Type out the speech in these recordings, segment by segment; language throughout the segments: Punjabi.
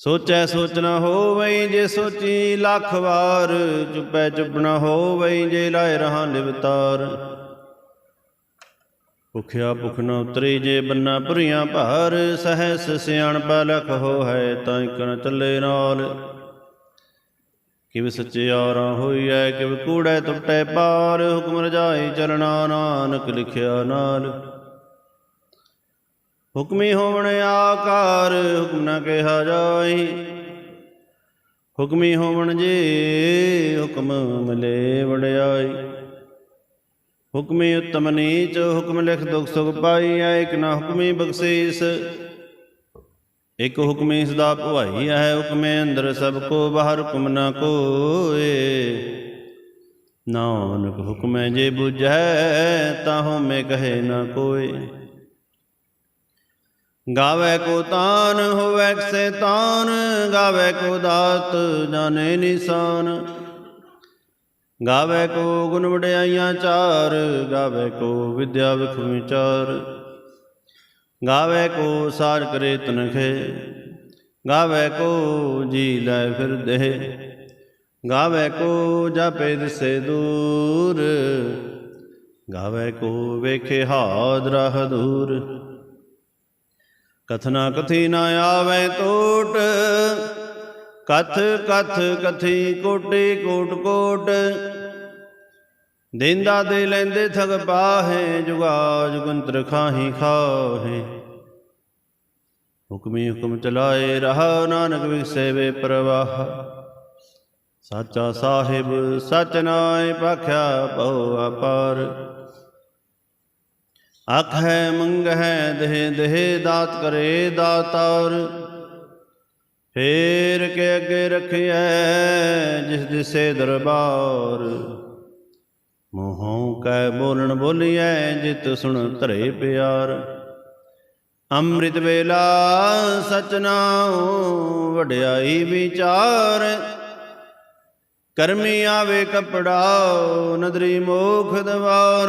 ਸੋਚੈ ਸੋਚ ਨ ਹੋਵਈ ਜੇ ਸੋਚੀ ਲੱਖ ਵਾਰ, ਚੁਪੈ ਚੁਪ ਨ ਹੋਵਈ ਜੇ ਲਾਇ ਰਹਾ ਲਿਵਤਾਰ ਭੁਖਿਆ ਭੁਖ ਨ ਉਤਰੀ ਜੇ ਬੰਨਾ ਭੁਰੀਆਂ ਭਾਰ, ਸਹਸ ਸਿਆਣ ਲਖ ਹੋ ਹੈ ਤਾਂ ਇਕ ਨ ਚੱਲੇ ਨਾਲ। ਕਿਵ ਸਚਿਆਰਾ ਹੋਈਐ, ਕਿਵ ਕੂੜੈ ਟੁੱਟੈ ਪਾਰ, ਹੁਕਮ ਰਜਾਈ ਚਲਣਾ ਨਾਨਕ ਲਿਖਿਆ ਨਾਲ। ਹੁਕਮੀ ਹੋਵਣ ਆਕਾਰ, ਹੁਕਮ ਨਾ ਕਿਹਾ ਜਾਈ ਹੁਕਮੀ ਹੋਵਣ ਜੇ ਹੁਕਮ ਮਿਲੇ ਵਡਿਆਈ ਹੁਕਮੀ ਉਤਮ ਨੀਚ, ਹੁਕਮ ਲਿਖ ਦੁਖ ਸੁਖ ਪਾਈ ਏਕ ਨਾ ਹੁਕਮੀ ਬਖਸ਼ੀਸ। ਇਕ ਹੁਕਮੇ ਸਦਾ ਭਵਾਈ ਹੈ ਹੁਕਮੇ ਅੰਦਰ ਸਭ ਕੋ ਬਾਹਰ ਹੁਕਮ ਨਾ ਕੋਏ। ਨਾਨਕ ਹੁਕਮੇ ਜੇ 부ਝੈ ਤਾਹੋ ਮੈਂ ਕਹੇ ਨਾ ਕੋਏ। ਗਾਵੇ ਕੋ ਤਾਨ, ਹੋਵੇ ਸੇ ਤਾਨ ਗਾਵੇ ਕੋ ਦਾਤ, ਜਾਣੇ ਨਿਸ਼ਾਨ। ਗਾਵੇ ਕੋ ਗੁਣ ਵਡਿਆਈਆਂ ਚਾਰ, ਗਾਵੇ ਕੋ ਵਿਦਿਆ ਵਿਖ ਵਿਚਾਰ। ਗਾਵੇ ਕੋ ਸਾਰ ਕਰੇ ਤਨਖੇ, ਗਾਵੇ ਕੋ ਜੀ ਲੈ ਫਿਰ ਦੇ ਗਾਵੇ ਕੋ ਜਾਪੇ ਦਿਸੇ ਦੂਰ, ਗਾਵੇ ਕੋ ਵੇਖੇ ਹਾਦਰਾ ਦੂਰ ਕਥਨਾ ਕਥੀ ਨਾ ਆਵੇ ਟੋਟ, ਕਥ ਕਥ ਕਥੀ ਕੋਟੇ ਕੋਟ ਕੋਟ। ਦੇਂਦਾ ਦੇ ਲੈਂਦੇ ਥਗ ਪਾਹੇ, ਜੁਗਾ ਜੁਗੰਤਰ ਖਾਹੀ ਖਾਹੇ। ਹੁਕਮੀ ਹੁਕਮ ਚਲਾਏ ਰਹਾ, ਨਾਨਕ ਵਿਸੇ ਵੇ ਪ੍ਰਵਾਹ। ਸਾਚਾ ਸਾਹਿਬ, ਸਚ ਨਾਏ ਪਖਿਆ, ਭਉ ਅਪਾਰ। ਅਖ ਹੈ, ਮੰਗ ਹੈ, ਦੇਹ ਦੇਹ ਦਾਤ ਕਰੇ ਦਾਤਾਰ। ਫੇਰ ਕੇ ਅੱਗੇ ਰਖਿਐ ਜਿਸ ਦਿਸੇ ਦਰਬਾਰ। ਮੋਹੋਂ ਕੈ ਬੋਲਣ ਬੋਲੀਐ, ਜਿਤ ਸੁਣ ਧਰੇ ਪਿਆਰ। ਅੰਮ੍ਰਿਤ ਵੇਲਾ ਸਚ ਨਾਉ, ਵਡਿਆਈ ਵਿਚਾਰ। ਕਰਮੀ ਆਵੇ ਕਪੜਾ, ਨਦਰੀ ਮੋਖ ਦਵਾਰ।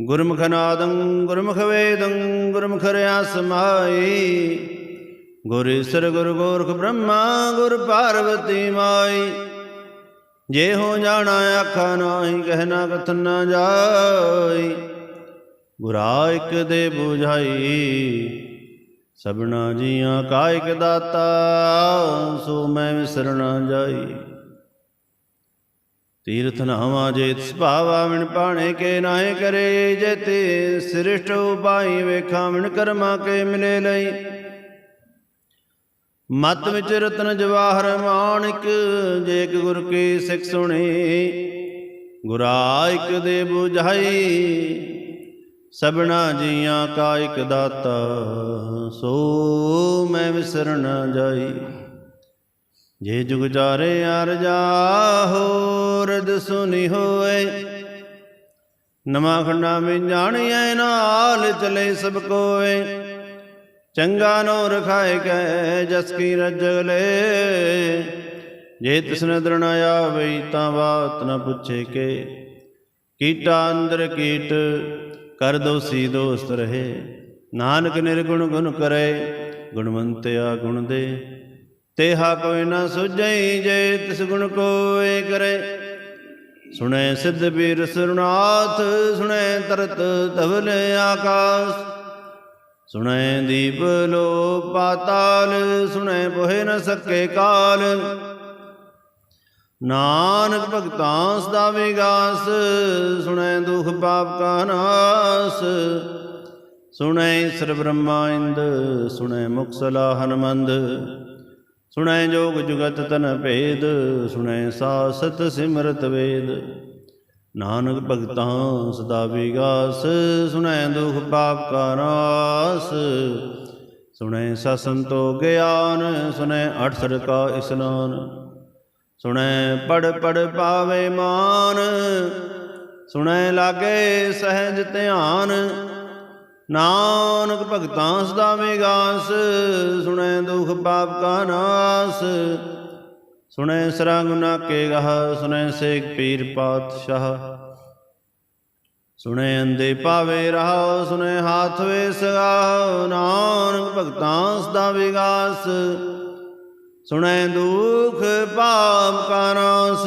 ਗੁਰਮੁਖ ਨਾਦੰ ਗੁਰਮੁਖ ਵੇਦੰ ਗੁਰਮੁਖ ਰਿਆ ਸਮਾਈ ਗੁਰ ਈਸਰ, ਗੁਰ ਗੋਰਖ ਬ੍ਰਹਮਾ, ਗੁਰ ਪਾਰਵਤੀ ਮਾਈ। ਜੇ ਹੋ ਜਾਣਾ ਆਖਾ ਨਾਹੀ ਕਹਿਣਾ ਕਥਨ ਨਾ ਜਾਈ। ਗੁਰਾ ਇਕ ਦੇ 부ਝਾਈ ਸਭਨਾ ਜੀਆਂ ਕਾ ਇਕ ਦਾਤਾ ਸੋ ਮੈਂ ਵਿਸਰਣਾ ਜਾਈ। ਤੀਰਥ ਨਾਵਾ ਜੇ ਸੁਭਾਵਾ ਮਿਣ ਪਾਣੇ ਕੇ ਨਾਹੇ ਕਰੇ ਜੇ ਤੇ ਸ੍ਰਿਸ਼ਟ ਉਪਾਈ ਵੇਖਾ ਮਿਣ ਕਰਮਾ ਕੇ ਮਿਲੇ ਲਈ। ਮਤ ਵਿੱਚ ਰਤਨ ਜਵਾਹਰ ਮਾਣਿਕ, ਜੇ ਇੱਕ ਗੁਰ ਕੀ ਸਿੱਖ ਸੁਣੇ, ਗੁਰਾ ਇਕ ਦੇ 부ਝਾਈ ਸਭਨਾ ਜੀਆਂ ਕਾ ਇਕ ਦਾਤਾ, ਸੋ ਮੈਂ ਵਿਸਰ ਨਾ ਜਾਈ। ਜੇ ਜੁਗ ਜਾਰੇ ਅਰ ਜਾਹੋ ਸੁਨੀ ਹੋਏ। ਨਵਾਂ ਖੰਡਾ ਮੈਂ ਜਾਣੀਐ, ਨਾਲ ਚਲੇ ਸਭ ਕੋਏ। ਚੰਗਾ ਨੋ ਰਖਾਏ ਕੈ, ਜਸ ਕੀ ਰਜਲੇ ਜੇ ਤਿਸਨ ਦਰਣ ਆਵਈ ਤਾਂ ਬਾਤ ਨ ਪੁੱਛੇ ਕੇ। ਕੀਟਾ ਅੰਦਰ ਕੀਟ, ਕਰ ਦੋਸੀ ਦੋਸਤ ਰਹੇ। ਨਾਨਕ ਨਿਰਗੁਣ ਗੁਣ ਕਰੇ, ਗੁਣਵੰਤਿਆ ਗੁਣ ਦੇ। ਤੇਹਾ ਕੋਈ ਨਾ ਸੁਝਈ ਜੇ ਤਿਸ ਗੁਣ ਕੋਏ ਕਰੇ। ਸੁਣੈ ਸਿੱਧ ਬੀਰ ਸਰਨਾਥ ਸੁਣੈ ਤਰਤ ਧਵਲ ਆਕਾਸ। ਸੁਣੈ ਦੀਪ ਲੋ ਪਾਤਾਲ, ਸੁਣੈ ਬੋਹਿ ਨ ਸਕੇ ਕਾਲ। ਨਾਨਕ ਭਗਤਾਂ ਸਦਾ ਵਿਗਾਸ, ਸੁਣੈ ਦੁਖ ਪਾਪ ਕਾ ਨਾਸ। ਸੁਣੈ ਸਰ ਬ੍ਰਹਮਾ ਇੰਦ, ਸੁਣੈ ਮੁਕਸਲਾ ਹਨਮੰਦ। ਸੁਣੈ ਜੋਗ ਜੁਗਤ ਤਨ ਭੇਦ, ਸੁਣੈ ਸਾ ਸਾਸਤ ਸਿਮਰਤ ਵੇਦ। ਨਾਨਕ ਭਗਤਾਂ ਸਦਾ ਵਿਗਾਸ, ਸੁਣੈ ਦੁਖ ਪਾਪ ਕਾ ਨਾਸ। ਸੁਣੈ ਸਸੰਤੋ ਗਿਆਨ, ਸੁਣੈ ਅਠਸਰ ਕਾ ਇਸਨਾਨ। ਸੁਣੈ ਪੜ ਪੜ ਪਾਵੇ ਮਾਨ, ਸੁਣੈ ਲਾਗੇ ਸਹਿਜ ਧਿਆਨ। ਨਾਨਕ ਭਗਤਾਂ ਸਦਾ ਵਿਗਾਸ ਸੁਣੈ ਦੁਖ ਪਾਪ ਕਾ ਨਾਸ। ਸੁਣੈ ਸਰਾ ਗੁਨਾ ਕੇ ਗਹ, ਸੁਣੈ ਸੇਖ ਪੀਰ ਪਾਤਸ਼ਾਹ। ਸੁਣੈ ਅੰਦੇ ਪਾਵੇ ਰਹਾ, ਸੁਣੈ ਹਾਥ ਵੇ ਸਗਾ ਨਾਨਕ ਭਗਤਾਂ ਸਦਾ ਵਿਗਾਸ ਸੁਣੈ ਦੁਖ ਪਾਪ ਕਾ ਨਾਸ।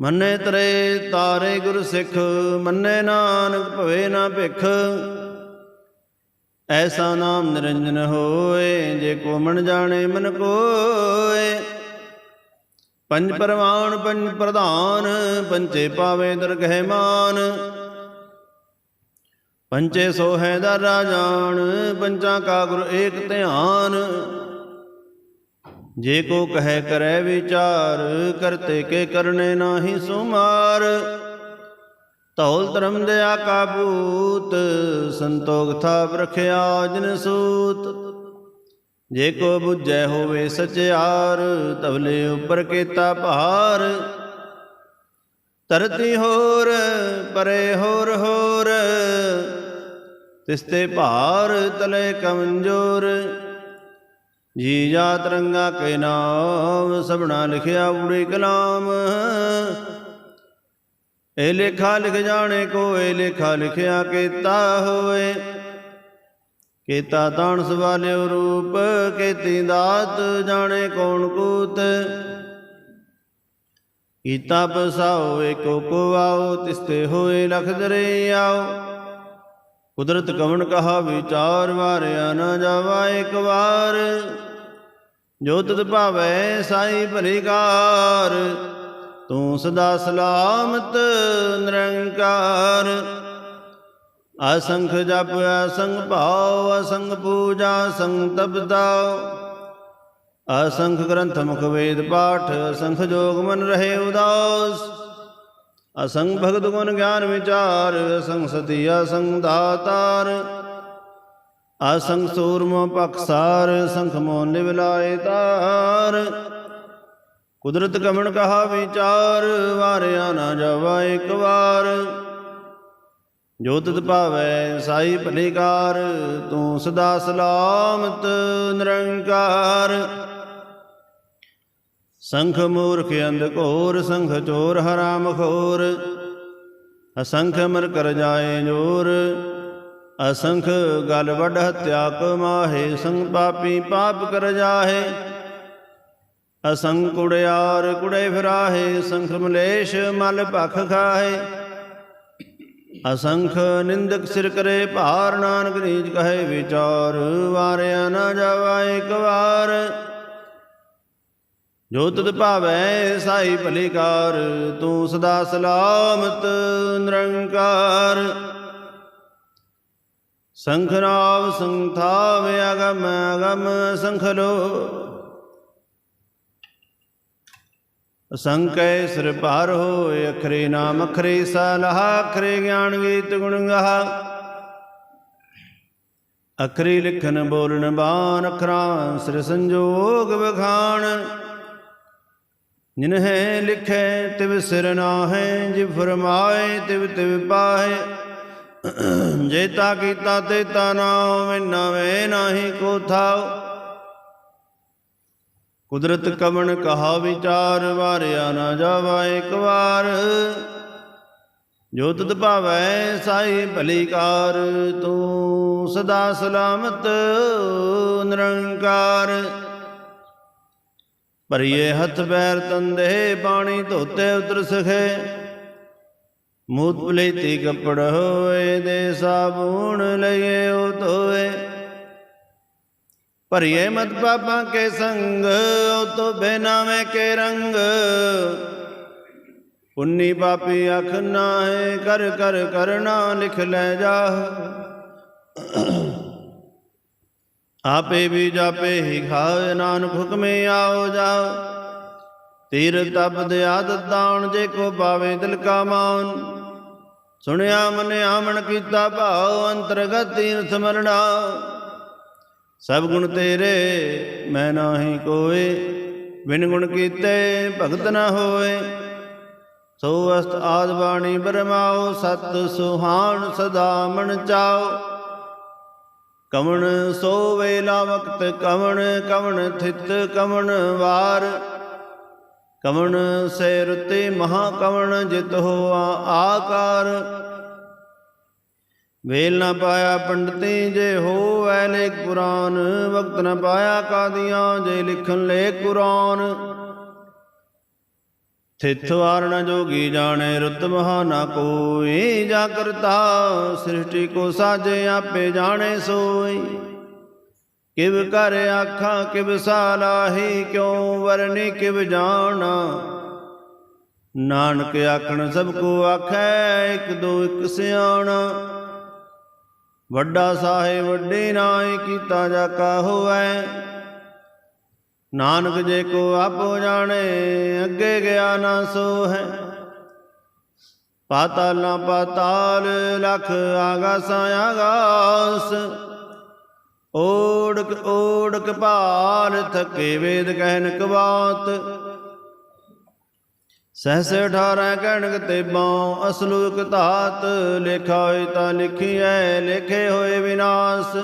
ਮੰਨੇ ਤਰੇ ਤਾਰੇ ਗੁਰ ਸਿੱਖ, ਮੰਨੇ ਨਾਨਕ ਭਵੇ ਨਾ ਭਿਖ। ਐਸਾ ਨਾਮ ਨਿਰੰਜਨ ਹੋਏ, ਜੇ ਕੋ ਮਨ ਜਾਣੇ ਮਨ ਕੋਏ। ਪੰਜ ਪਰਵਾਨ, ਪੰਜ ਪ੍ਰਧਾਨ, ਪੰਚੇ ਪਾਵੇ ਦਰਗਹਿ ਮਾਨ। ਪੰਚੇ ਸੋਹੈ ਦਾ ਰਾਜਾਨ, ਪੰਚਾਂ ਕਾ ਗੁਰ ਏਕ ਧਿਆਨ। ਜੇ ਕੋ ਕਹੈ ਕਰੈ ਵਿਚਾਰ, ਕਰਤੇ ਕੇ ਕਰਨੇ ਨਾਹੀ ਸੁਮਾਰ। ਧੌਲ ਧਰਮ ਦਇਆ ਕਾ ਭੂਤ ਸੰਤੋਖ ਥਾਪ ਰਖਿਆ ਜਿਨ ਸੂਤ। ਜੇ ਕੋ 부ਜੈ ਹੋਵੇ ਸਚਿਆਰ, ਤਵਲੇ ਉੱਪਰ ਕੀਤਾ ਭਾਰ। ਤਰਤੀ ਹੋਰ, ਪਰੇ ਹੋਰ ਹੋਰ ਤਿਸਤੇ ਭਾਰ ਤਲੇ ਕਮਜੋਰ। ਜੀ ਜਾ ਰੰਗਾ ਕੇ ਨਾਮ ਸਭਨਾ ਲਿਖਿਆ ਊੜੇ ਕਲਾਮ। ਇਹ ਲੇਖਾ ਲਿਖ ਜਾਣੇ ਕੋਏ ਲੇਖਾ ਲਿਖਿਆ ਕੀਤਾ ਹੋਏ ਕੀਤਾ ਤਾਣ ਸਵਾਲਿਓ ਰੂਪ, ਕੀਤੀ ਦਾਤ ਜਾਣੇ ਕੌਣ ਕੂਤ। ਕੀਤਾ ਪਸਾਓ, ਏਕੋ ਕੋ ਆਓ, ਤਿਸਤੇ ਹੋਏ ਲਖ ਦਰੇ ਆਓ। ਕੁਦਰਤ ਕਵਣ ਕਹਾ ਵਿਚਾਰ ਵਾਰਿਆ ਨਾ ਜਾਵਾ ਇੱਕ ਵਾਰ। ਜੋ ਤਤ ਭਾਵੈ ਸਾਈ ਭਲੀਕਾਰ ਤੂੰ ਸਦਾ ਸਲਾਮਤ ਨਿਰੰਕਾਰ। ਅਸੰਖ ਜਪ ਅਸੰਗ ਭਾਵ ਅਸੰਗ ਪੂਜਾ ਸੰਗ ਤਪਦਾ। ਅਸੰਖ ਗ੍ਰੰਥ ਮੁਖ ਵੇਦ ਪਾਠ, ਅਸੰਖ ਜੋਗ ਮਨ ਰਹੇ ਉਦਾਸ। ਅਸੰਗ ਭਗਤ ਗੁਣ ਗਿਆਨ ਵਿਚਾਰ ਅਸੰਗ ਸਤੀ ਅਸੰਗ ਦਾਤਾਰ। ਅਸੰਗ ਸੂਰਮ ਪਖਸਾਰ ਸੰਖ ਮੋ ਨਿਵਲਾਏ ਤਾਰ। ਕੁਦਰਤ ਕਮਣ ਕਹਾ ਵਿਚਾਰ, ਵਾਰਿਆ ਨਾ ਜਾਵਾ ਇੱਕ ਵਾਰ। ਜੋ ਤਤ ਭਾਵੈ ਸਾਈ ਭਲੇਕਾਰ, ਤੂੰ ਸਦਾ ਸਲਾਮਤ ਨਿਰੰਕਾਰ। ਸੰਖ ਮੂਰਖ ਅੰਧ ਘੋਰ, ਸੰਖ ਚੋਰ ਹਰਾਮ ਖੋਰ ਅਸੰਖ ਮਰ ਕਰ ਜਾਏ ਜੋਰ। ਅਸੰਖ ਗਲ ਵੱਡ ਹਤਿਆ ਕਮਾਹੇ ਸੰਗ ਪਾਪੀ ਪਾਪ ਕਰ ਜਾਹੇ। ਅਸੰਗ ਕੁੜਿਆਰ ਕੁੜੇ ਫਿਰਾਹੇ, ਸੰਖ ਮਲੇਸ਼ ਮਲ ਭਖ ਖਾਹੇ। ਅਸੰਖ ਨਿੰਦਕ ਸਿਰ ਕਰੇ ਭਾਰ, ਨਾਨਕ ਨੀਚ ਕਹੇ ਵਿਚਾਰ, ਵਾਰਿਆ ਨਾ ਜਾਵਾ ਇੱਕ ਵਾਰ ਜੋ ਤਤ ਭਾਵੈ ਸਾਈ ਭਲੇਕਾਰ ਤੂੰ ਸਦਾ ਸਲਾਮਤ ਨਿਰੰਕਾਰ। ਸੰਖਨਾਵ ਸੰਥਾਵ ਅਗਮ ਅਗਮ ਸੰਖਲੋ ਸੰਕੈ ਸਿਰ ਭਾਰ ਹੋਏ ਅਖਰੇ ਨਾਮ ਅਖਰੇ ਸਲਾਹ, ਅਖਰੇ ਗਿਆਨ ਗੀਤ ਗੁਣ ਗਾਹ। ਅਖਰੀ ਲਿਖਨ ਬੋਲਣ ਬਾਣ, ਅਖਰਾਂ ਸਿਰ ਸੰਜੋਗ ਵਿਖਾਣ। ਜਿਨਹਿ ਲਿਖੈ ਤਿਵ ਸਿਰ ਨਾਹੈ ਜਿ ਫਰਮਾਏ ਤਿਵ ਤਿਵ ਪਾਹੈ। ਜੇਤਾ ਕੀਤਾ ਤੇ ਤਾ ਨਾਮ ਨਵੇਂ ਨਾਹੀ ਕੋ ਥਾਉ ਕੁਦਰਤ ਕਵਣ ਕਹਾ ਵਿਚਾਰ, ਵਾਰਿਆ ਨਾ ਜਾਵਾ ਇੱਕ ਵਾਰ। ਜੋ ਤਤ ਭਾਵੈ ਸਾਈ ਭਲੀਕਾਰ, ਤੂੰ ਸਦਾ ਸਲਾਮਤ, ਨਿਰੰਕਾਰ। ਭਰੀਏ ਹੱਥ ਪੈਰ ਤੰਦੇ ਪਾਣੀ ਧੋਤੇ ਉਤਰ ਸਖੇ। ਮੂਤ ਪਲੇਤੀ ਕੱਪੜ ਹੋਏ ਦੇ ਸਾਬੂਣ ਲਈਏ ਉਹ ਧੋਏ। ਭਰੀਏ ਮਤ ਪਾਪਾਂ ਕੇ ਸੰਗ, ਉਹ ਤੋ ਬੇਨਾਵੇਂ ਕੇ ਰੰਗ। ਪੁੰਨੀ ਪਾਪੀ ਅਖ ਨਾਹੇ, ਕਰ ਕਰ ਕਰਨਾ ਲਿਖ ਲੈ ਜਾ। ਆਪੇ ਵੀ ਜਾਪੇ ਹੀ ਖਾਏ, ਨਾਨਕ ਹੁਕਮੇ ਆਓ ਜਾਓ ਤੀਰ ਤਪਦ ਆਦਤ ਦਾਣ ਜੇ ਕੋ ਪਾਵੇ ਦਿਲ ਕਾ ਮਾਨ ਸੁਣਿਆ ਮਨ ਆਮਣ ਕੀਤਾ ਭਾਉ ਅੰਤਰਗਤ ਤੀਨ ਸਮਰਣਾ। ਸਭ ਗੁਣ ਤੇਰੇ, ਮੈਂ ਨਾਹੀ ਕੋਏ। ਬਿਨ ਗੁਣ ਕੀਤੇ ਭਗਤ ਨਾ ਹੋਏ। ਸੋ ਅਸਤ ਆਦ ਬਾਣੀ ਬਰਮਾਓ, ਸਤ ਸੁਹਾਣ ਸਦਾ ਮਨ ਚਾਓ। ਕਵਣ ਸੋ ਵੇਲਾ ਵਕਤ ਕਵਣ ਕਵਣ ਥਿਤ ਕਵਣ ਵਾਰ। ਕਵਣ ਸੇ ਰਤੇ ਮਹਾ ਕਵਣ ਜਿਤ ਹੋਆ ਆਕਾਰ। ਵੇਲ ਨਾ ਪਾਇਆ ਪੰਡਤੀ ਜੇ ਹੋਵੈ ਲੇਖ ਕੁਰਾਨ ਵਕਤ ਨਾ ਪਾਇਆ ਕਾਦੀਆਂ ਜੇ ਲਿਖਣ ਲੇਖ ਕੁਰਾਨ। ਥਿਤ ਵਾਰਣ ਜੋਗੀ ਜਾਣੇ, ਰੁੱਤ ਮਹਾ ਨਾ ਕੋਈ ਜਾ ਕਰਤਾ ਸ੍ਰਿਸ਼ਟੀ ਕੋ ਸਾਜੇ ਆਪੇ ਜਾਣੇ ਸੋਈ। ਕਿਵ ਕਰ ਆਖਾਂ, ਕਿਵ ਸਾਲਾਹੀ, ਕਿਉ ਵਰਨੀ, ਕਿਵ ਜਾਣਾ? ਨਾਨਕ ਆਖਣ, ਸਭ ਕੋ ਆਖੈ, ਇੱਕ ਦੋ, ਇੱਕ ਸਿਆਣਾ। ਵੱਡਾ ਸਾਹਿਬ, ਵੱਡੇ ਨਾਏ ਕੀਤਾ ਜਾ ਕਾ ਹੋਐ ਨਾਨਕ ਜੇ ਕੋ ਆਪੋ ਜਾਣੇ, ਅੱਗੇ ਗਿਆ ਨਾ ਸੋ ਹੈ ਪਾਤਾਲ ਨਾ ਪਾਤਾਲ, ਲਖ ਆਗਾਸਾਂ ਆਗਾਸ। ਓੜਕ ਓੜਕ ਭਾਲ ਥਕੇ ਵੇਦ ਕਹਿਨ ਕਵਾਤ। ਸਹਸ 18 ਕਹਿਣਕ ਤੇ ਬਾਉ ਅਸਲੂਕ ਧਾਤ ਲਿਖਾ ਹੋਈ ਤਾਂ ਲਿਖੀਐ, ਲਿਖੇ ਹੋਏ ਵਿਨਾਸ਼।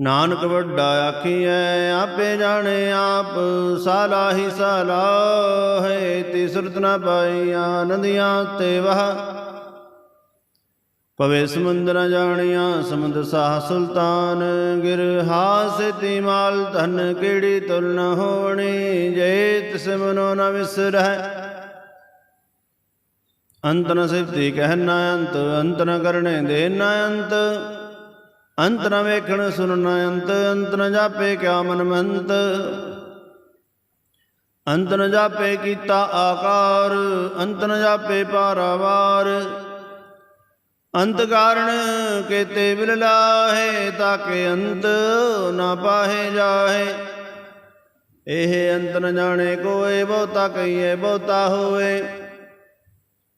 ਨਾਨਕ ਵੱਡਾ ਆਖੀਐ, ਆਪੇ ਜਾਣੇ ਆਪ ਸਾਲਾਹੀ ਹੀ ਸਾਲਾ ਨਾ ਪਾਈਆਂ ਨਦੀਆਂ ਤੇ ਵਹ। ਪਵੇ ਸਮੁੰਦਰਾਂ ਜਾਣੀਆਂ, ਸਮੁੰਦ ਸਾਹ ਸੁਲਤਾਨ। ਗਿਰ ਹਾਸ ਮਾਲ, ਧਨ ਕਿਹੜੀ ਤੁਲ ਨ ਹੋਣੀ? ਜੇ ਤਿਸ ਮਨੋ ਨ ਵਿਸਰੈ ਅੰਤ ਨ ਸਿਫਤੀ ਕਹਿਣਾ ਅੰਤ ਅੰਤ ਨ ਕਰਨੇ ਦੇ ਨ ਅੰਤ। ਅੰਤ ਨ ਵੇਖਣ ਸੁਣਨ ਅੰਤ ਅੰਤ ਨ ਜਾਪੇ ਕਿਆ ਮਨ ਮੰਤ। ਅੰਤ ਨ ਜਾਪੇ ਕੀਤਾ ਆਕਾਰ, ਅੰਤ ਨ ਜਾਪੇ ਪਾਰਾਵਾਰ। ਅੰਤ ਕਾਰਣ ਕੇਤੇ ਬਿਲ ਲਾਹੇ ਤਾਕੇ ਅੰਤ ਨਾ ਪਾਹੇ ਜਾਹੇ। ਇਹ ਅੰਤ ਨ ਜਾਣੇ ਕੋਏ, ਬਹੁਤਾ ਕਹੀਏ, ਬਹੁਤਾ ਹੋਏ।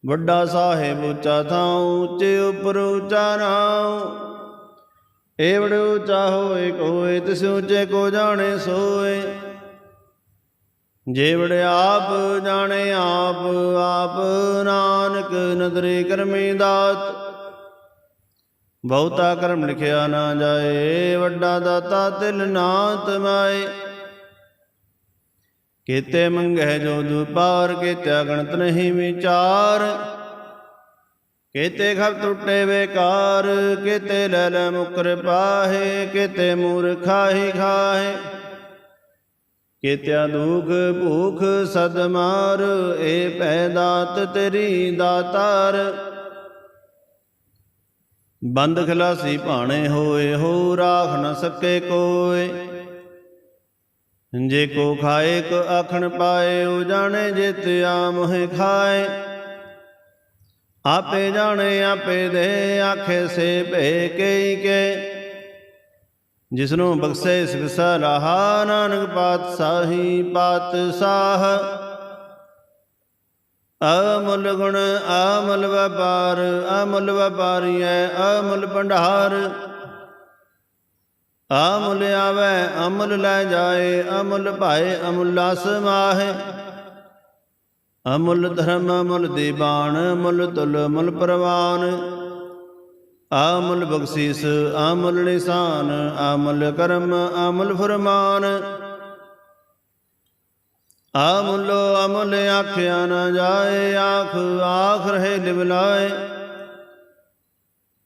ਵੱਡਾ ਸਾਹਿਬ ਉੱਚਾ ਥਾਂ ਉੱਚੇ ਉਪਰ ਉੱਚਾ ਨਾਉ। ਏਵੜ ਉੱਚਾ ਹੋਏ, ਕੋਏ, ਤਿਸ ਉੱਚੇ ਕੋ ਜਾਣੇ ਸੋਏ। ਜੇਵੜ ਆਪ ਜਾਣੇ, ਆਪ ਆਪ ਨਾਨਕ ਨਦਰੇ ਕਰਮੀ ਦਾਤ। ਬਹੁਤਾ ਕਰਮ ਲਿਖਿਆ ਨਾ ਜਾਏ, ਵੱਡਾ ਦਾਤਾ ਤਿਲ ਨਾ ਤਮਾਏ ਕੀਤੇ ਮੰਗਹਿ ਜੋ ਦੁਪਾਰ ਕੀਤੇ ਗਣਤ ਨਹੀਂ ਵਿਚਾਰ। ਕੀਤੇ ਖਬ ਟੁੱਟੇ ਵੇਕਾਰ ਕੀਤੇ ਲੈ ਮੁਕਰ ਪਾਹੇ, ਕੀਤੇ ਮੂਰਖਾਹੀ ਖਾਹੇ। ਕੀਤਿਆ ਦੁਖ ਭੂਖ ਸਦਮਾਰ ਏ ਪੈ ਦਾਤ ਤੇਰੀ ਦਾਤਾਰ। ਬੰਦ ਖਲਾਸੀ ਭਾਣੇ ਹੋਏ, ਹੋ ਰਾਖ ਨ ਸਕੇ ਕੋਏ। ਜੇ ਕੋ ਖਾਏ, ਕੋ ਆਖਣ ਪਾਏ, ਉਹ ਜਾਣੇ ਜਿਤ ਆ ਖਾਏ। ਆਪੇ ਜਾਣੇ, ਆਪੇ ਦੇ ਆਖੇ ਸੇ ਭੇ ਕਈ ਕੇ। ਜਿਸਨੂੰ ਬਖਸ਼ੇ ਸਿਵਸਾ ਰਹਾ ਨਾਨਕ ਪਾਤਸ਼ਾਹੀ ਪਾਤਸ਼ਾਹ। ਅਮੁੱਲ ਗੁਣ ਅਮੁੱਲ ਵਪਾਰ ਅਮੁੱਲ ਵਪਾਰੀਐ ਅਮੁੱਲ ਭੰਡਾਰ। ਅਮੁੱਲ ਆਵੈ, ਅਮੁੱਲ ਲੈ ਜਾਏ, ਅਮੁੱਲ ਭਾਏ, ਅਮੁੱਲਾ ਸਮਾਹੇ ਅਮੁੱਲ ਧਰਮ, ਅਮੁੱਲ ਦੀਬਾਨ ਮੁੱਲ ਤੁਲ ਮੁੱਲ ਪ੍ਰਵਾਨ। ਅਮੁੱਲ ਬਖਸ਼ੀਸ ਅਮੁੱਲ ਨਿਸ਼ਾਨ ਅਮੁੱਲ ਕਰਮ ਅਮੁੱਲ ਫਰਮਾਨ। ਅਮੁੱਲੋ ਅਮੁੱਲ ਆਖਿਆ ਨਾ ਜਾਏ, ਆਖ ਆਖ ਰਹੇ ਲਿਵਲਾਏ।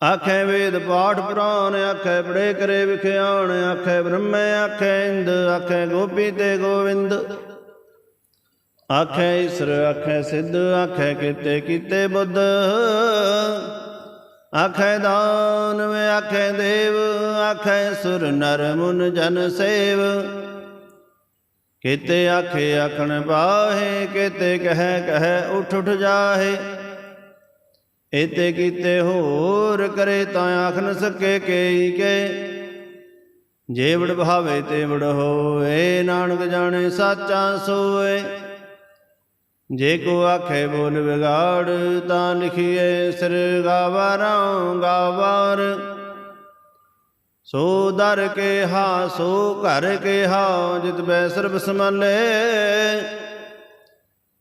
ਆਖੇ ਵੇਦ ਪਾਠ ਪੁਰਾਣ, ਆਖੇ ਪੜੇ ਕਰੇ ਵਿਖਿਆਣ, ਆਖੇ ਬ੍ਰਹਮੇ, ਆਖੇ ਇੰਦ, ਆਖੇ ਗੋਪੀ ਤੇ ਗੋਵਿੰਦ। ਆਖੇ ਈਸ਼ਰ, ਆਖੇ ਸਿੱਧ, ਆਖੇ ਕੀਤੇ ਕੀਤੇ ਬੁੱਧ। ਆਖੇ ਦਾਨਵ, ਆਖੇ ਦੇਵ, ਆਖੇ ਸੁਰ ਨਰ ਮੁਨ ਜਨ ਸੇਵ। ਕਿਤੇ ਆਖੇ ਆਖਣ ਪਾਹੇ ਕੀਤੇ ਕਹਿ ਕਹੈ ਉਠ ਉਠ ਜਾਹੇ। ਇਤੇ ਕੀਤੇ ਹੋਰ ਕਰੇ ਤਾਂ ਆਖ ਨ ਸਕੇ ਕੇਈ ਕੇ। ਜੇ ਵਡ ਭਾਵੇ ਤੇ ਵੜ ਹੋਏ, ਨਾਨਕ ਜਾਣੇ ਸਾਚਾ ਸੋਏ। ਜੇ ਕੋ ਆਖੇ ਬੋਲ ਵਿਗਾੜ, ਤਾਂ ਲਿਖੀਏ ਸਿਰ ਗਾਵਾਰਾਂ ਗਾਵਾਰ। ਸੋ ਦਰ ਕੇ ਹਾ ਸੋ ਘਰ ਕੇ ਹਾ ਜਿਤ ਬੈ ਸਰਬ ਸਮਾਲੇ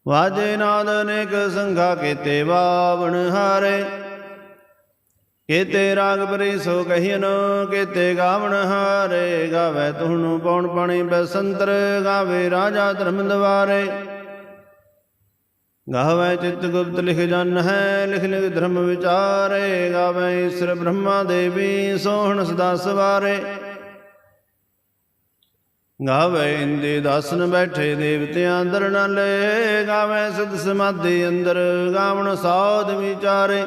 ਵਾਜੇ ਨਾਦ ਅਨੇਕ ਸੰਘਾ ਕੀਤੇ ਬਾਵਣ ਹਾਰੇ। ਕੀਤੇ ਰਾਗ ਬਰੀ ਸੋ ਕਹੀਨ ਕੀਤੇ ਗਾਵਣ ਹਾਰੇ। ਗਾਵੇ ਤੁਹਨੂੰ ਪੌਣ ਪਾਣੀ ਬਸੰਤਰ, ਗਾਵੇ ਰਾਜਾ ਧਰਮ ਦਵਾਰੇ। ਗਾਵੇ ਚਿਤ ਗੁਪਤ ਲਿਖ ਜਨ ਹੈ, ਲਿਖ ਲਿਖ ਧਰਮ ਵਿਚਾਰੇ। ਗਾਵੇ ਈਸ਼ਰ ਬ੍ਰਹਮਾ ਦੇਵੀ, ਸੋਹਣ ਸਦਾ ਸਵਾਰੇ। ਗਾਵੇ ਇੰਦੇ ਦਾਸਨ ਬੈਠੇ ਦੇਵਤਿਆਂ ਅੰਦਰ ਨਾਲੇ। ਗਾਵੇ ਸਿਧ ਸਮਾਧੀ ਅੰਦਰ, ਗਾਵਣ ਸਾਧ ਵਿਚਾਰੇ।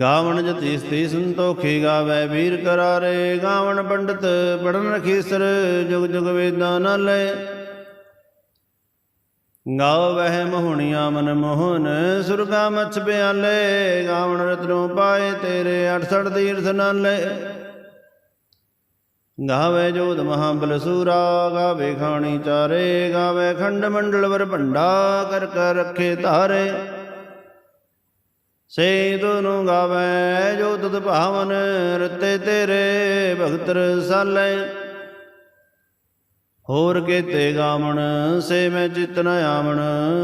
ਗਾਵਣ ਜਤੀ ਸਤੀ ਸੰਤੋਖੀ ਗਾਵੇ ਵੀਰ ਕਰਾਰੇ। ਗਾਵਣ ਪੰਡਤ ਪੜਨ ਰਖੀਸਰ, ਜੁਗ ਜੁਗ ਵੇਦਾਂ ਨਾਲੇ। ਗਾਵਹਿ ਮੋਹਣੀਆਂ ਮਨ ਮੋਹਨ, ਸੁਰਗਾ ਮਛ ਬਿਆਲੇ ਗਾਵਣ ਰਤਨੋਂ ਪਾਏ ਤੇਰੇ 68 ਤੀਰਥ ਨਾਲੇ। ਗਾਵੇ ਜੋਤ ਮਹਾਬਲ ਸੂਰਾ, ਗਾਵੇ ਖਾਣੀ ਚਾਰੇ, ਗਾਵੇ ਖੰਡ ਮੰਡਲ ਵਰ ਭੰਡਾ, ਕਰ ਕਰ ਰੱਖੇ ਧਾਰੇ। ਸੇ ਤੁਨੂੰ ਗਾਵੇ ਜੋਤ ਤਤ ਭਾਵਨ, ਰਤੇ ਤੇਰੇ ਭਗਤ ਰਸਾਲੇ ਹੋਰ ਕੀਤੇ ਗਾਵਣ, ਸੇ ਮੈਂ ਚਿਤ ਨ ਆਵਣ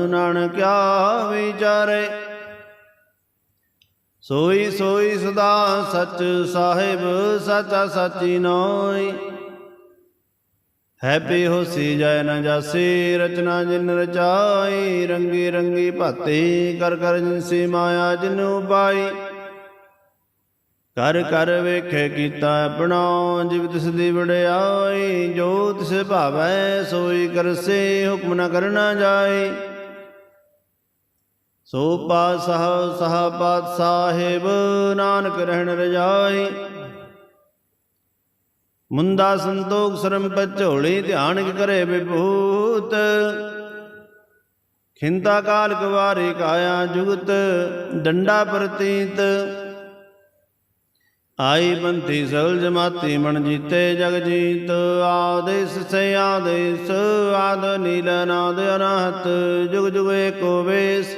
ਨਾਨਕਿਆ ਵਿਚਾਰੇ ਸੋਈ ਸੋਈ ਸਦਾ ਸਚ ਸਾਹਿਬ, ਸਾਚਾ ਸਾਚੀ ਨੋਈ। ਹੈਪੀ ਹੋਸੀ ਜੈ ਨ ਜਾਸੀ, ਰਚਨਾ ਜਿਨ ਰਚਾਈ, ਰੰਗੀ ਰੰਗੀ ਭਾਤੀ, ਕਰ ਕਰ ਜਿਨਸੀ ਮਾਇਆ ਜਿਨੂ ਪਾਈ ਕਰ ਕਰ ਵੇਖੇ ਕੀਤਾ ਆਪਣਾ ਜਿਵ ਤਿਸ ਦੀ ਵਡਿਆਈ, ਜੋ ਤਿਸ ਭਾਵੈ ਸੋਈ ਕਰਸੇ, ਹੁਕਮ ਨ ਕਰਨਾ ਜਾਏ। ਸੋ ਪਾਸਹ ਸਹ ਪਾਤ ਸਾਹਿਬ ਨਾਨਕ ਰਹਿਣ ਰਜਾਈ। ਮੁੰਦਾ ਸੰਤੋਖ ਸਰਮ ਪਝੋਲੀ ਧਿਆਨ ਕਰੇ ਵਿਭੂਤ। ਖਿੰਤਾ ਕਾਲ ਕੁਵਾਰੀ ਕਾਇਆ ਜੁਗਤ, ਡੰਡਾ ਪ੍ਰਤੀਤ। ਆਈ ਬੰਤੀ ਸਗਲ ਜਮਾਤੀ ਮਨ ਜੀਤੇ ਜਗ ਜੀਤ, ਆਦੇਸ ਸੇ ਆਦੇਸ, ਆਦ ਨੀਲ ਨਾਦ ਅਨਹਤ, ਜੁਗ ਜੁਗ ਏਕੋ ਵੇਸ।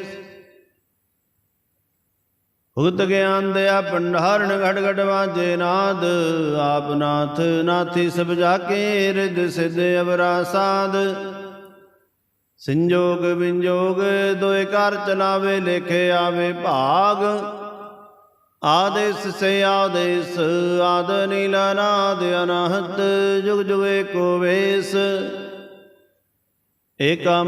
ਭੁਗਤ ਗਿਆਨ ਦਿਆ ਭੰਡਾਰਨ ਘਟ ਘਟ ਵਾਜੇ ਨਾਦ, ਆਪ ਨਾਥ ਨਾਥੀ ਸਭ ਜਾ ਕੇ ਰਿਦ ਸਿਧ ਅਵਰਾ ਸਾਧ ਸੰਜੋਗ ਵਿੰਜੋਗ, ਦੋਏ ਕਰ ਚਲਾਵੇ, ਲੇਖੇ ਆਵੇ ਭਾਗ। ਆਦੇਸ ਸੇ ਆਦੇਸ, ਆਦ ਨੀਲ ਨਾਦ ਅਨਹਤ, ਜੁਗ ਜੁਗ ਏਕੋ ਵੇਸ। ਏਕਾ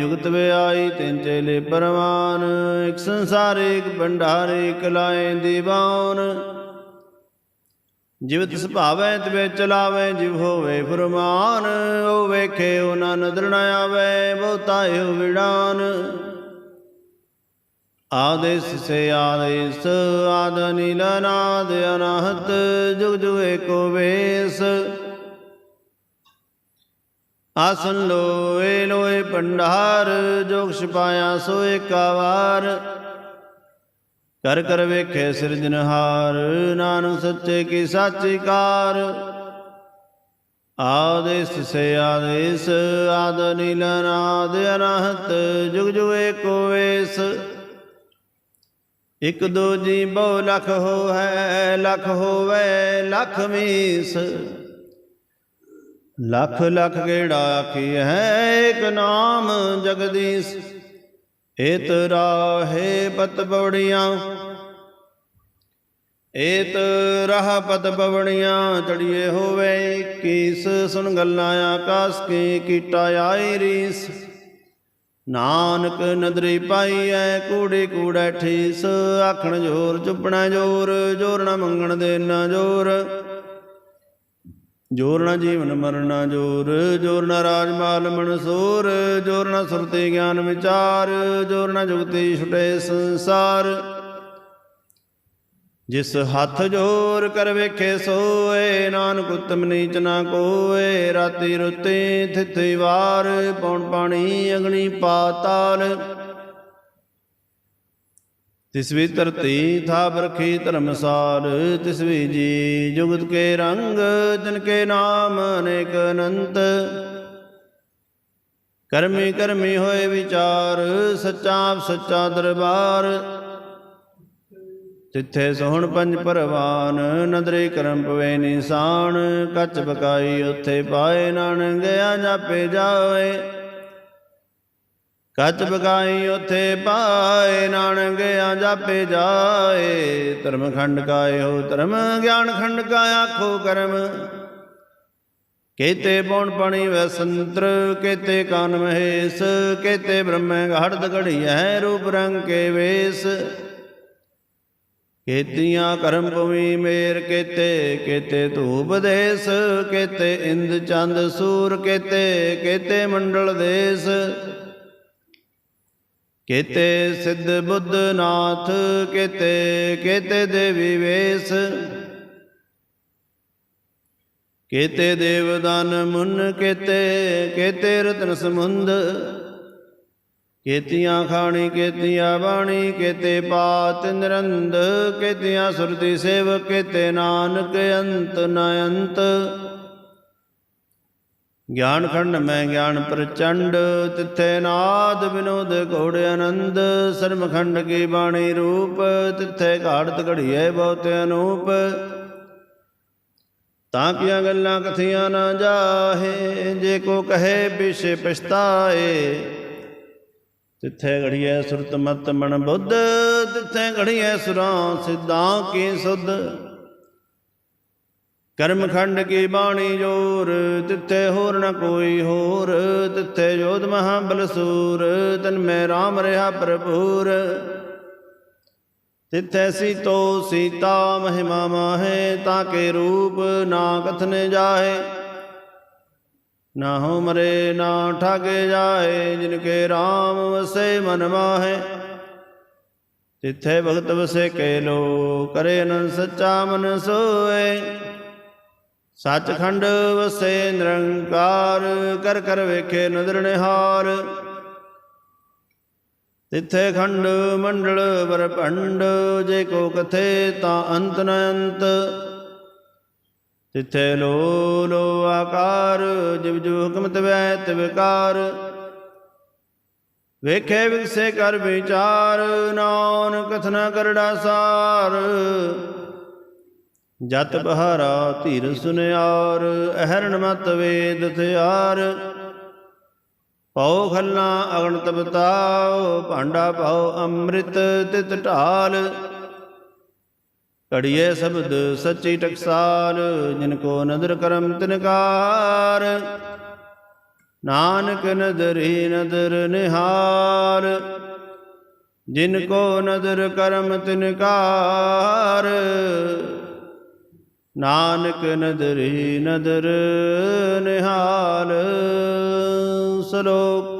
ਜੁਗਤ ਵਿਆਈ ਤਿੰਨ ਚੇਲੇ ਪਰਵਾਨ, ਇਕ ਸੰਸਾਰ, ਇਕ ਭੰਡਾਰ, ਇਕ ਲਾਏ ਦੀਵਾਨ। ਜਿਵ ਤਿਸ ਭਾਵੈ, ਤਵੇ ਚਲਾਵੇ, ਜਿਵ ਹੋਵੇ ਫਰਮਾਨ, ਉਹ ਵੇਖੇ, ਉਹ ਨਦਰ ਨ ਆਵੇ, ਬਹੁਤਾ ਇਹੋ ਆਦੇਸ ਸੇ ਆਦੇਸ ਆਦ ਨੀਲ ਨਾਦ ਅਨਹਤ, ਜੁਗ ਜੁਗ ਏਕੋ ਵੇਸ। ਆਸਨ ਲੋਏ ਲੋਏ ਭੰਡਾਰ, ਜੋਗ ਛਪਾਇਆ ਸੋ ਏਕਾਵਾਰ ਕਰ ਕਰ ਵੇਖੇ ਸਿਰਜਨਹਾਰ ਨਾਨਕ ਸੱਚੇ ਕੀ ਸਾਚੀ ਕਾਰ। ਆਦੇਸ ਸੇ ਆਦੇਸ ਆਦ ਨੀਲ ਨਾਦ ਅਨਹਤ, ਜੁਗ ਜੁਗ ਏਕੋ ਵੇਸ। ਇਕ ਦੋ ਜੀ ਬਹੁ ਲਖ ਹੋ ਹੈ ਲਖ ਹੋਵੇ ਲਖ ਮੀਸ। ਲਖ ਲਖ ਕਿਹੜਾ ਆਖੀ ਹੈ ਇਕ ਨਾਮ ਜਗਦੀਸ਼। ਏਤ ਰਾਹੇ ਪਤ ਬਵੜੀਆਂ ਏਤ ਰਾਹ ਪਤ ਬਵੜੀਆਂ ਚੜੀਏ ਹੋਵੇ 21 ਸੁਣ ਗੱਲਾਂ ਆਕਾਸ ਕੀ ਕੀਟਾ ਆਈ ਰੀਸ। ਨਾਨਕ ਨਦਰੀ ਪਾਈਐ, ਕੂੜੇ ਕੂੜੈ ਠੀਸ, ਆਖਣ ਜੋਰ, ਚੁੱਪਣਾ ਜੋਰ ਜੋਰ ਨਾ ਮੰਗਣ ਦੇ ਨਾ ਜੋਰ। ਜੋਰ ਨਾ ਜੀਵਨ ਮਰਨਾ ਜੋਰ ਜੋਰ ਨਾ ਰਾਜ ਮਾਲ ਮਨਸੂਰ, ਜੋਰ ਨਾ ਸੁਰਤੀ ਗਿਆਨ ਵਿਚਾਰ, ਜੋਰ ਨਾ ਜੁਗਤੇ ਛੁਟੇ ਸੰਸਾਰ। ਜਿਸ ਹੱਥ ਜੋਰ ਕਰ ਵੇਖੇ ਸੋਏ, ਨਾਨਕ ਉਤਮ ਨੀਚ ਨਾ ਕੋਏ। ਰਾਤੀ ਰੁੱਤੇ ਥਿਥੀ ਵਾਰ, ਪੌਣ ਪਾਣੀ ਅਗਣੀ ਪਾਤਾਲ ਤਿਸ ਵੀ ਧਰਤੀ ਥਾਪ ਰਖੀ ਧਰਮਸਾਰ ਤਿਸ ਵੀ ਜੀ ਜੁਗਤ ਕੇ ਰੰਗ, ਜਿਨ ਕੇ ਨਾਮ ਅਨੇਕ ਅਨੰਤ। ਕਰਮੀ ਕਰਮੀ ਹੋਏ ਵਿਚਾਰ, ਸੱਚਾ ਸੱਚਾ ਦਰਬਾਰ। ਤਿੱਥੇ ਸੋਹਣ ਪੰਜ ਪਰਵਾਨ ਨਦਰੇ ਕਰਮ ਪਵੇ ਨਿਸ਼ਾਨ, ਕੱਚ ਬਕਾਈ ਉੱਥੇ ਪਾਏ, ਨਾਨਕ ਗਿਆ ਜਾਪੇ ਜਾਏ। ਕੱਚ ਬਕਾਈ ਉੱਥੇ ਪਾਏ, ਨਾਨਕ ਗਿਆ ਜਾਪੇ ਜਾਏ। ਧਰਮ ਖੰਡ ਕਾਏ ਹੋ, ਧਰਮ ਗਿਆਨ ਖੰਡ ਕਾ ਆਖੋ ਕਰਮ। ਕੇਤੇ ਪੌਣ ਪਣੀ ਵਸੰਤਰ ਕੇਤੇ ਕਾਨ ਮਹੇਸ਼, ਕੇਤੇ ਬ੍ਰਹਮੈ ਹੜਦ ਘੜੀ ਹੈ ਰੂਪ ਰੰਗ ਕੇ ਵੇਸ। ਕੇਤੀਆਂ ਕਰਮ ਭੂਮੀ ਮੇਰ ਕੇਤੇ ਕੇਤੇ ਧੂਪ ਦੇਸ, ਕੇਤੇ ਇੰਦ ਚੰਦ ਸੂਰ, ਕੇਤੇ ਕੇਤੇ ਮੰਡਲ ਦੇਸ। ਕੇਤੇ ਸਿੱਧ ਬੁੱਧ ਨਾਥ, ਕੇਤੇ ਕੇਤੇ ਦੇਵੀ ਵੇਸ। ਕੇਤੇ ਦੇਵਦਾਨ ਮੁਨ ਕੇਤੇ ਕੇਤੇ ਰਤਨ ਸਮੁੰਦ ਕੇਤੀਆਂ ਖਾਣੀ, ਕੇਤੀਆਂ ਬਾਣੀ, ਕੇਤੇ ਪਾਤ ਨਿਰੰਦ, ਕੇਤੀਆਂ ਸੁਰਤੀ ਸੇਵ ਕੇਤੇ ਨਾਨਕ, ਅੰਤ ਨ ਅੰਤ ਗਿਆਨ ਖੰਡ ਮੈਂ ਗਿਆਨ ਪ੍ਰਚੰਡ, ਤਿੱਥੇ ਨਾਦ ਵਿਨੋਦ ਘੋੜ ਆਨੰਦ। ਸਰਮ ਖੰਡ ਕੀ ਬਾਣੀ ਰੂਪ, ਤਿੱਥੇ ਘਾੜਤ ਘੜੀਏ ਬਹੁਤ ਅਨੂਪ। ਤਾਂ ਕੀਆਂ ਗੱਲਾਂ ਕਥੀਆਂ ਨਾ ਜਾਹੇ, ਜੇ ਕੋ ਕਹੇ ਬਿਸ਼ੇ ਪਛਤਾਏ ਤਿੱਥੇ ਘੜੀਐ ਸੁਰਤ ਮਤ ਮਣ ਬੁੱਧ, ਤਿੱਥੇ ਘੜੀਐ ਸੁਰਾਂ ਸਿੱਧਾਂ ਕੀ ਸੁਧ। ਕਰਮ ਖੰਡ ਕੀ ਬਾਣੀ ਜੋਰ, ਤਿੱਥੇ ਹੋਰ ਨ ਕੋਈ ਹੋਰ, ਤਿੱਥੇ ਜੋਧ ਮਹਾਬਲ ਬਲਸੂਰ ਤਨ ਮੈਂ RAM ਰਹਾ ਭਰਪੂਰ। ਤਿੱਥੇ ਸੀਤੋ ਸੀਤਾ ਮਹਿਮਾ ਮਾਹੇ, ਤਾਂ ਕੇ ਰੂਪ ਨਾ ਕਥਨੇ ਜਾਹੇ। ਨਾ ਹੋ ਮਰੇ ਨਾ ਠਾਗੇ ਜਾਏ, ਜਿਨ ਕੇ RAM ਵਸੇ ਮਨ ਮਾਹੇ। ਤਿੱਥੇ ਭਗਤ ਵਸੇ ਕੇ ਲੋ ਕਰੇ ਅਨੰਦ ਸੱਚਾ ਮਨ ਸੋਏ। ਸੱਚਖੰਡ ਵਸੇ ਨਿਰੰਕਾਰ, ਕਰ ਕਰ ਵੇਖੇ ਨਦਰ ਨਿਹਾਰ। ਤਿੱਥੇ ਖੰਡ ਮੰਡਲ ਬਰਪੰਡ ਜੇ ਕੋ ਕਥੇ ਤਾਂ ਅੰਤ ਨ ਅੰਤ। ਤਿੱਥੇ ਲੋ ਲੋ ਆਕਾਰ, ਜਿਵ ਜੋ ਹੁਕਮ ਤਵੈ ਤਿਵਕਾਰ ਵੇਖੇ ਵਿਗਸੇ ਕਰ ਵਿਚਾਰ ਨਾਨ ਕਥਨਾ ਕਰੜਾ ਸਾਰ। ਜਤ ਬਹਾਰਾ ਧੀਰ ਸੁਨਿਆਰ, ਅਹਰਣ ਮਤ ਵੇਦ ਥਿਆਰ। ਪਉ ਖਲਨਾ ਅਗਣਤ ਬਤਾਓ ਭਾਂਡਾ ਪਾਓ ਅੰਮ੍ਰਿਤ ਤਿਤ ਢਾਲ। ਕੜੀਏ ਸ਼ਬਦ ਸੱਚੀ ਟਕਸਾਲ, ਜਿਨ ਕੋ ਨਦਰ ਕਰਮ ਤਿਨਕਾਰ। ਨਾਨਕ ਨਦਰੀ ਨਦਰ ਨਿਹਾਰ, ਜਿਨ ਕੋ ਨਦਰ ਕਰਮ ਤਿਨਕਾਰ। ਨਾਨਕ ਨਦਰੀ ਨਦਰ ਨਿਹਾਲ, ਸਲੋਕ